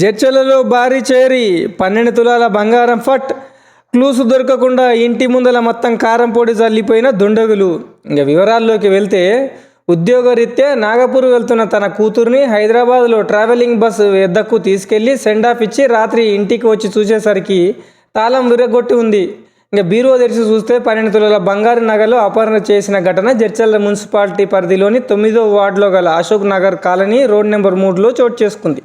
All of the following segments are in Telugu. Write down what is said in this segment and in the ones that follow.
జడ్చలలో భారీ చేరి పన్నెండు తులాల బంగారం ఫట్ క్లూస్ దొరకకుండా ఇంటి ముందల మొత్తం కారం పొడి చల్లిపోయిన దుండగులు. ఇంకా వివరాల్లోకి వెళ్తే ఉద్యోగరీత్యా నాగపూర్ వెళ్తున్న తన కూతుర్ని హైదరాబాద్లో ట్రావెలింగ్ బస్సు ఎద్దకు తీసుకెళ్ళి సెండ్ ఆఫ్ ఇచ్చి రాత్రి ఇంటికి వచ్చి చూసేసరికి తాళం విరగొట్టి ఉంది. ఇంకా బీరువా తెరిచి చూస్తే పన్నెండు తులాల బంగారు నగలు అపహరణ చేసిన ఘటన జడ్చల్ల మున్సిపాలిటీ పరిధిలోని తొమ్మిదో వార్డులో గల Ashok Nagar colony road number మూడులో చోటు చేసుకుంది.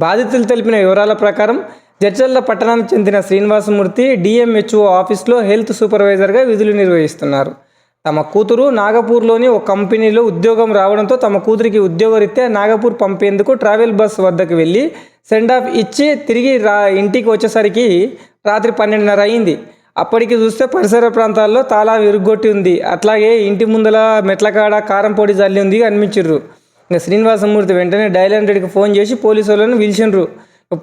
బాధితులు తెలిపిన వివరాల ప్రకారం జడ్చల్ల పట్టణానికి చెందిన శ్రీనివాసమూర్తి డిఎంహెచ్ఓ ఆఫీస్లో హెల్త్ సూపర్వైజర్గా విధులు నిర్వహిస్తున్నారు. తమ కూతురు నాగపూర్లోని ఒక కంపెనీలో ఉద్యోగం రావడంతో తమ కూతురికి ఉద్యోగరీత్యా నాగపూర్ పంపేందుకు ట్రావెల్ బస్ వద్దకు వెళ్ళి సెండ్ ఆఫ్ ఇచ్చి తిరిగి రా ఇంటికి వచ్చేసరికి రాత్రి పన్నెండున్నర అయింది. అప్పటికి చూస్తే పరిసర ప్రాంతాల్లో తాళా విరుగొట్టి ఉంది. అట్లాగే ఇంటి ముందల మెట్లకాడ కారం పొడి జల్లి ఉంది అనిపించిర్రు. ఇంకా శ్రీనివాసమూర్తి వెంటనే డైల్ హండ్రెడ్కి ఫోన్ చేసి పోలీసు వాళ్ళని పిలిచిండ్రు.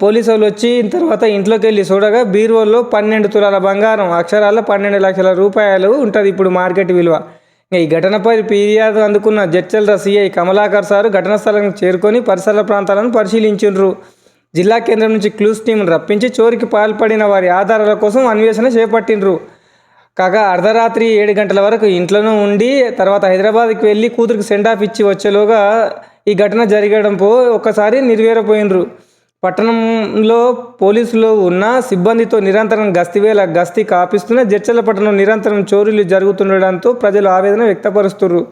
పోలీసు వాళ్ళు వచ్చి తర్వాత ఇంట్లోకి వెళ్ళి చూడగా బీరువాల్లో పన్నెండు తులాల బంగారం అక్షరాల్లో పన్నెండు లక్షల రూపాయలు ఉంటుంది ఇప్పుడు మార్కెట్ విలువ. ఇంకా ఈ ఘటనపై ఫిర్యాదు అందుకున్న జడ్చల్ర సిఐ కమలాకర్ సారు ఘటనా స్థలానికి చేరుకొని పరిసర ప్రాంతాలను పరిశీలించిండ్రు. జిల్లా కేంద్రం నుంచి క్లూస్ టీంను రప్పించి చోరికి పాల్పడిన వారి ఆధారాల కోసం అన్వేషణ చేపట్టిండ్రు. కాగా అర్ధరాత్రి ఏడు గంటల వరకు ఇంట్లోనే ఉండి తర్వాత హైదరాబాద్కి వెళ్ళి కూతురికి సెండ్ ఆఫ్ ఇచ్చి వచ్చేలోగా ఈ ఘటన జరగడంతో ఒక్కసారి నిర్వేరపోయినరు పట్టణంలో పోలీసులు ఉన్న సిబ్బందితో నిరంతరం గస్తీవేల గస్తీ కాపిస్తున్న జడ్చల పట్టణం నిరంతరం చోరీలు జరుగుతుండడంతో ప్రజలు ఆవేదన వ్యక్తపరుస్తున్నారు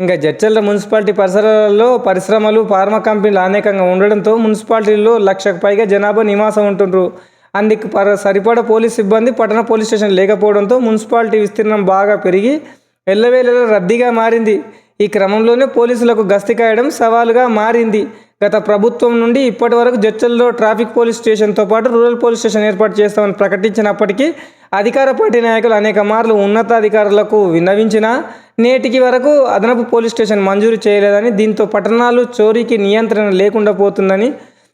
ఇంకా జడ్చల్ల మున్సిపాలిటీ పరిసరాల్లో పరిశ్రమలు ఫార్మా కంపెనీలు అనేకంగా ఉండడంతో మున్సిపాలిటీలో లక్షకు పైగా జనాభా నివాసం ఉంటుండ్రు. అందుకు పర సరిపడ పోలీస్ సిబ్బంది పట్టణ పోలీస్ స్టేషన్ లేకపోవడంతో మున్సిపాలిటీ విస్తీర్ణం బాగా పెరిగి ఎల్లవేళలా రద్దీగా మారింది. ఈ క్రమంలోనే పోలీసులకు గస్తీ కాయడం సవాలుగా మారింది. గత ప్రభుత్వం నుండి ఇప్పటి వరకు జడ్చల్లో ట్రాఫిక్ పోలీస్ స్టేషన్తో పాటు రూరల్ పోలీస్ స్టేషన్ ఏర్పాటు చేస్తామని ప్రకటించినప్పటికీ అధికార పార్టీ నాయకులు అనేక మార్లు ఉన్నతాధికారులకు విన్నవించినా నేటికి వరకు అదనపు పోలీస్ స్టేషన్ మంజూరు చేయలేదని దీంతో పట్టణాలు చోరీకి నియంత్రణ లేకుండా పోతుందని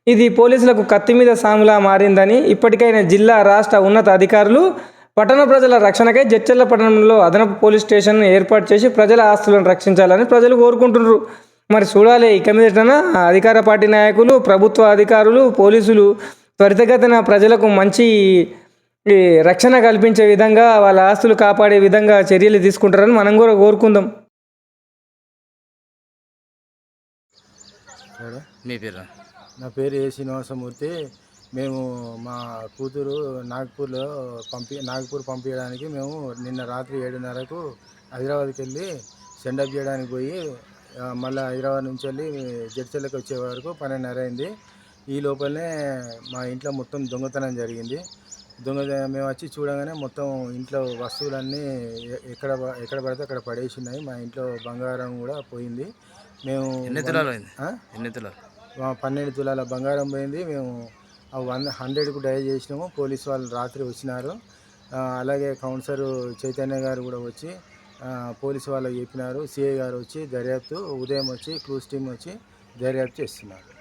ఇది పోలీసులకు కత్తి మీద సాములా మారిందని ఇప్పటికైనా జిల్లా రాష్ట్ర ఉన్నత అధికారులు పట్టణ ప్రజల రక్షణకై జచ్చర్ల పట్టణంలో అదనపు పోలీస్ స్టేషన్ ఏర్పాటు చేసి ప్రజల ఆస్తులను రక్షించాలని ప్రజలు కోరుకుంటున్నారు. మరి చూడాలి ఇక మీదటన? అధికార పార్టీ నాయకులు ప్రభుత్వ అధికారులు పోలీసులు త్వరితగతిన ప్రజలకు మంచి రక్షణ కల్పించే విధంగా వాళ్ళ ఆస్తులు కాపాడే విధంగా చర్యలు తీసుకుంటారని మనం కూడా కోరుకుందాం. మీ పేరు? నా పేరు ఏ శ్రీనివాసమూర్తి. మేము మా కూతురు నాగ్పూర్లో పంపి నాగపూర్ పంపించడానికి మేము నిన్న రాత్రి ఏడున్నరకు హైదరాబాద్కి వెళ్ళి సెండప్ చేయడానికి పోయి మళ్ళీ హైదరాబాద్ నుంచి వెళ్ళి జడ్చర్లకు వచ్చే వరకు పన్నెండున్నర అయింది. ఈ లోపలనే మా ఇంట్లో మొత్తం దొంగతనం జరిగింది. దొంగ మేము వచ్చి చూడగానే మొత్తం ఇంట్లో వస్తువులన్నీ ఎక్కడ ఎక్కడ పడితే అక్కడ పడేసి ఉన్నాయి మా ఇంట్లో బంగారం కూడా పోయింది. మేము ఎన్ని తులాలు? ఎన్ని తులాలు? పన్నెండు తులాల బంగారం పోయింది. మేము వన్ హండ్రెడ్కు డయల్ చేసినాము. పోలీస్ వాళ్ళు రాత్రి వచ్చినారు. అలాగే కౌన్సిలర్ చైతన్య గారు కూడా వచ్చి పోలీసు వాళ్ళకి చెప్పినారు. సిఐ గారు వచ్చి దర్యాప్తు ఉదయం వచ్చి క్లూస్ టీం వచ్చి దర్యాప్తు చేస్తున్నారు.